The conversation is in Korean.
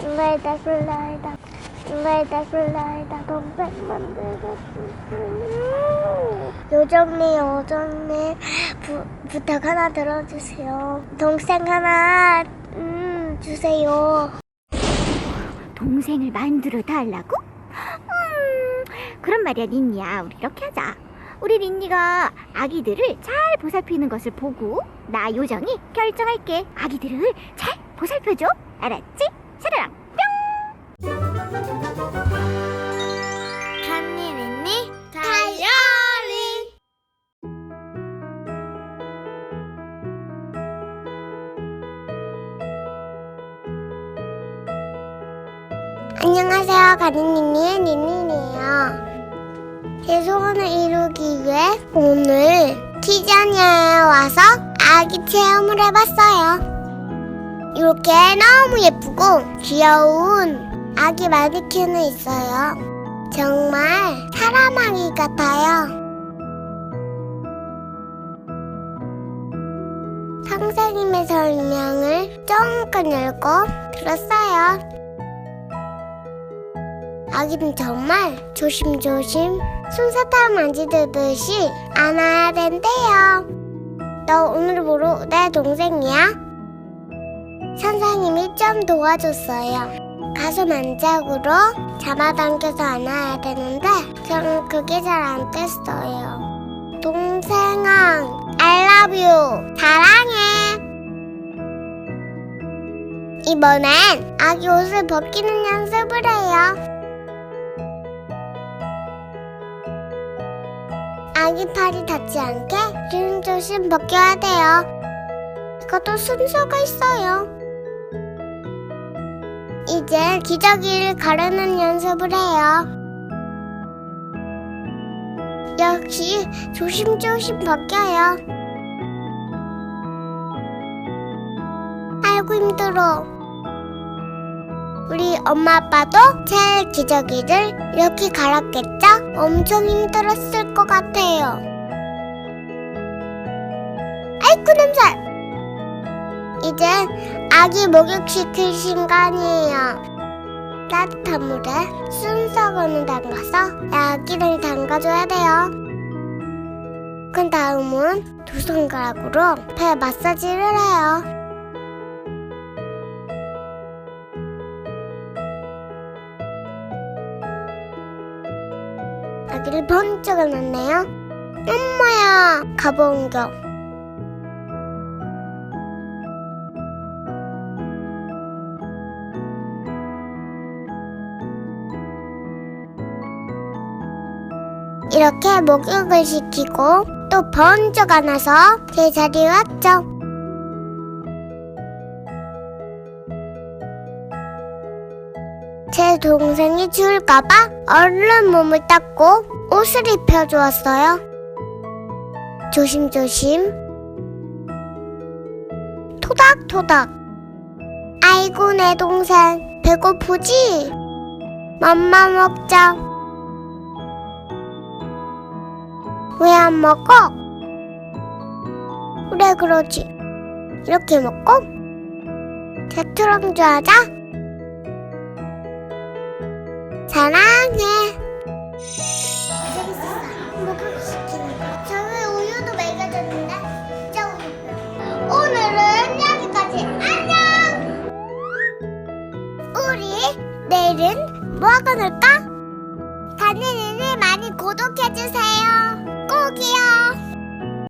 슬라이다 슬라이다 슬라이다 동생 만들고 싶어요 요정님 요정님 부, 부탁 하나 들어주세요 동생 하나 음 주세요 동생을 만들어 달라고? 음, 그런 말이야, 린니야. 우리 이렇게 하자. 우리 린니가 아기들을 잘 보살피는 것을 보고 나 요정이 결정할게. 아기들을 잘 보살펴줘. 알았지? 샤라랑 한니린니? 다이어리! 안녕하세요. 가린니니의 니니네요. 제 소원을 이루기 위해 오늘 티자니아에 와서 아기 체험을 해봤어요 이렇게 너무 예쁘고 귀여운 아기 마네킹이 있어요 정말 사람 아기 같아요. 선생님의 설명을 조금 읽고 들었어요. 아기는 정말 조심조심 솜사탕 만지듯이 안아야 된대요. 너 오늘부로 내 동생이야? 선생님이 좀 도와줬어요. 가슴 안짝으로 잡아당겨서 안아야 되는데 저는 그게 잘 안 됐어요. 동생아, I love you. 사랑해. 이번엔 아기 옷을 벗기는 연습을 해요. 아기 팔이 닿지 않게 조심조심 벗겨야 돼요. 이것도 순서가 있어요. 이제 기저귀를 가르는 연습을 해요. 역시 조심조심 벗겨요. 아이고 힘들어. 우리 엄마 아빠도 제 기저귀를 이렇게 갈았겠죠? 엄청 힘들었을 것 같아요. 아이고 냄새! 이제 아기 목욕시킬 시간이에요. 따뜻한 물에 순서건을 담가서 아기를 담가줘야 돼요. 그 다음은 두 손가락으로 배 마사지를 해요. 아기를 번쩍 안았네요. 엄마야, 가보온겨. 이렇게 목욕을 시키고 또 번쩍 안아서 제 자리에 왔죠. 제 동생이 추울까봐 얼른 몸을 닦고 옷을 입혀주었어요. 조심조심. 토닥토닥. 아이고 내 동생 배고프지? 맘마 먹자. 왜 안 먹어? 그래 그러지? 이렇게 먹고 제트랑주 하자. 사랑해. 목욕시키는 거 저기 우유도 먹여줬는데 진짜 우유. 오늘은 여기까지. 안녕. 우리 내일은 뭐 하고 놀까? 다니는 일 많이 구독해주세요 꼭이요.